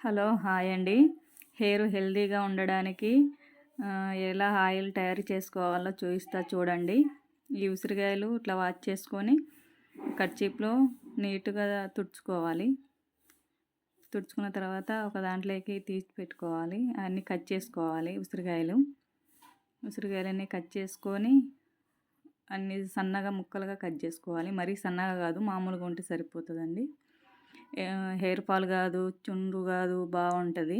Hello hi అండి. Hair హెల్దీగా ఉండడానికి ఎలా ఆయిల్ తయారు చేసుకోవాలో చూపిస్తా చూడండి. ఈ ఉసిరికాయలు ఇట్లా వాచ్ చేసుకొని కర్చీప్లో నీట్గా తుడుచుకోవాలి. తుడుచుకున్న తర్వాత ఒక దాంట్లోకి తీసి పెట్టుకోవాలి. అన్నీ కట్ చేసుకోవాలి ఉసిరికాయలు ఉసిరికాయలన్నీ కట్ చేసుకొని అన్నీ సన్నగా ముక్కలుగా కట్ చేసుకోవాలి. మరీ సన్నగా కాదు మామూలుగా ఉంటే సరిపోతుందండి. హెయిర్ ఫాల్ కాదు చుండ్రు కాదు బాగుంటుంది.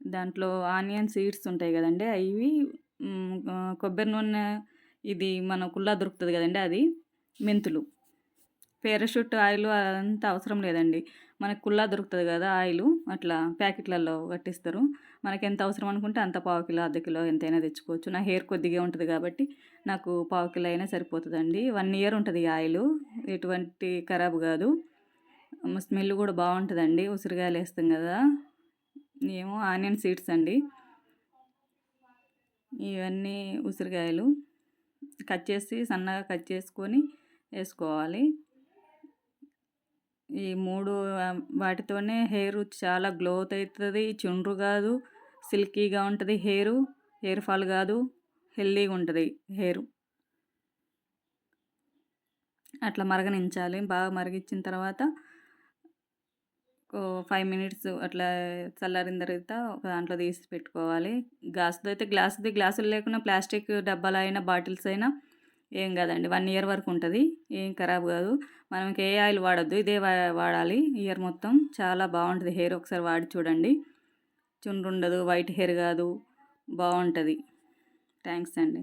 దాంట్లో ఆనియన్ సీడ్స్ ఉంటాయి కదండి అవి కొబ్బరి నూనె ఇది మన కుల్లా దొరుకుతుంది కదండి అది మెంతులు. పేరాషూట్ ఆయిల్ అదంతా అవసరం లేదండి. మనకు కుల్లా దొరుకుతుంది కదా ఆయిల్ అట్లా ప్యాకెట్లలో కట్టిస్తారు. మనకి ఎంత అవసరం అనుకుంటే అంత పావు కిలో అర్ధ కిలో ఎంతైనా తెచ్చుకోవచ్చు. నా హెయిర్ కొద్దిగా ఉంటుంది కాబట్టి నాకు పావు కిలో అయినా సరిపోతుందండి. వన్ ఇయర్ ఉంటుంది ఆయిల్ ఎటువంటి ఖరాబ్ కాదు. స్మెల్ కూడా బాగుంటుందండి. ఉసిరికాయలు వేస్తాం కదా. ఏమో ఆనియన్ సీడ్స్ అండి. ఇవన్నీ ఉసిరికాయలు కట్ చేసి సన్నగా కట్ చేసుకొని వేసుకోవాలి. ఈ మూడు వాటితోనే హెయిర్ చాలా గ్లోత్ అవుతుంది చుండ్రు కాదు సిల్కీగా ఉంటుంది హెయిర్. హెయిర్ ఫాల్ కాదు హెల్దీగా ఉంటుంది హెయిర్. అట్లా మరగనించాలి. బాగా మరిగించిన తర్వాత ఫైవ్ మినిట్స్ అట్లా చల్లారిన తర్వాత ఒక దాంట్లో తీసి పెట్టుకోవాలి. గ్లాస్తో అయితే గ్లాస్ది గ్లాసులు లేకుండా ప్లాస్టిక్ డబ్బాలు అయినా బాటిల్స్ అయినా ఏం కాదండి. వన్ ఇయర్ వరకు ఉంటుంది. ఏం ఖరాబ్ కాదు. మనం ఏ ఆయిల్ వాడద్దు. ఇదే వాడాలి. ఇయర్ మొత్తం చాలా బాగుంటుంది హెయిర్. ఒకసారి వాడి చూడండి. చుండ్రు ఉండదు వైట్ హెయిర్ కాదు. బాగుంటుంది. థ్యాంక్స్ అండి.